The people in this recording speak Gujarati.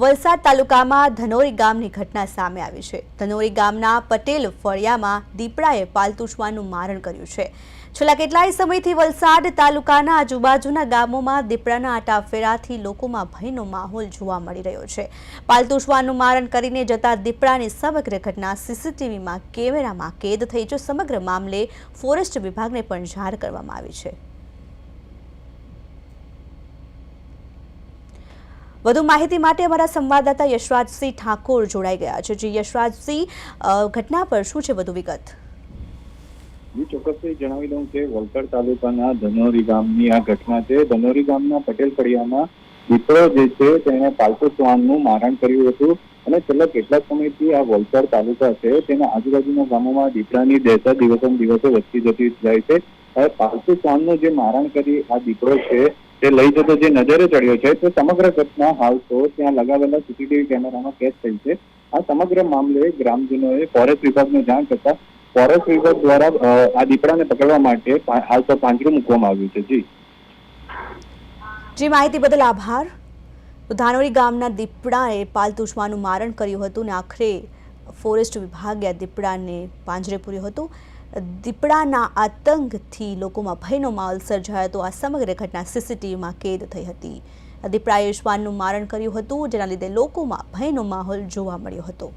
વલસાડ તાલુકામાં ધનોરી ગામની ઘટના સામે આવી છે. ધનોરી ગામના પટેલ ફળિયામાં દીપડાએ પાલતુ શ્વાનનું મારણ કર્યું છે. છેલ્લા કેટલાય સમયથી વલસાડ તાલુકાના આજુબાજુના ગામોમાં દીપડાના આટાફેરાથી લોકોમાં ભયનો માહોલ જોવા મળી રહ્યો છે. પાલતુ શ્વાનનું મારણ કરીને જતા દીપડાની સમગ્ર ઘટના સીસીટીવીમાં કેમેરામાં કેદ થઈ છે. સમગ્ર મામલે ફોરેસ્ટ વિભાગને પણ જાણ કરવામાં આવી છે. વધુ માહિતી માટે અમારા સંવાદદાતા યશરાજસિંહ ઠાકોર જોડાઈ ગયા છે. જે, યશરાજસિંહ ઘટના પર શું છે વધુ વિગત? હું ચોક્કસથી જણાવી દઉં કે વલસાડ તાલુકાના ધનોરી ગામની આ ઘટના છે. ધનોરી ગામના પટેલ ફળિયામાં દીપડો જે છે તેણે પાલતુ શ્વાનનું મારણ કર્યું હતું અને છેલ્લા કેટલાક સમયથી આ વલસાડ તાલુકા છે. તેના આજુબાજુના ગામોમાં દીપડાની દહેશત દિવસે દિવસે વધતી જતી જાય છે. પાલતુ શ્વાનનું જે મારણ કરી આ દીપડો છે તે લઈ જતો જે નજરે ચડ્યો છે, તે સમગ્ર ઘટના હાલ તો ત્યાં લગાવેલા સીસીટીવી કેમેરામાં કેદ થઈ છે. આ સમગ્ર મામલે ગ્રામજનોએ ફોરેસ્ટ વિભાગને જાણ કરતા ફોરેસ્ટ વિભાગ દ્વારા આ દીપડાને પકડવા માટે હાલ તો પાંજરું મૂકવામાં આવ્યું છે. જી. જે, માહિતી બદલ આભાર. ધાનોરી ગામના દીપડાએ પાલતુ મારણ કર્યું હતું અને આખરે ફોરેસ્ટ વિભાગે આ દીપડાને પાંજરે પૂર્યો હતો. દીપડાના આતંકથી લોકોમાં ભયનો માહોલ સર્જાયો હતો. આ સમગ્ર ઘટના સીસીટીવીમાં કેદ થઈ હતી. દીપડાએ શ્વાનનું મારણ કર્યું હતું, જેના લીધે લોકોમાં ભયનો માહોલ જોવા મળ્યો હતો.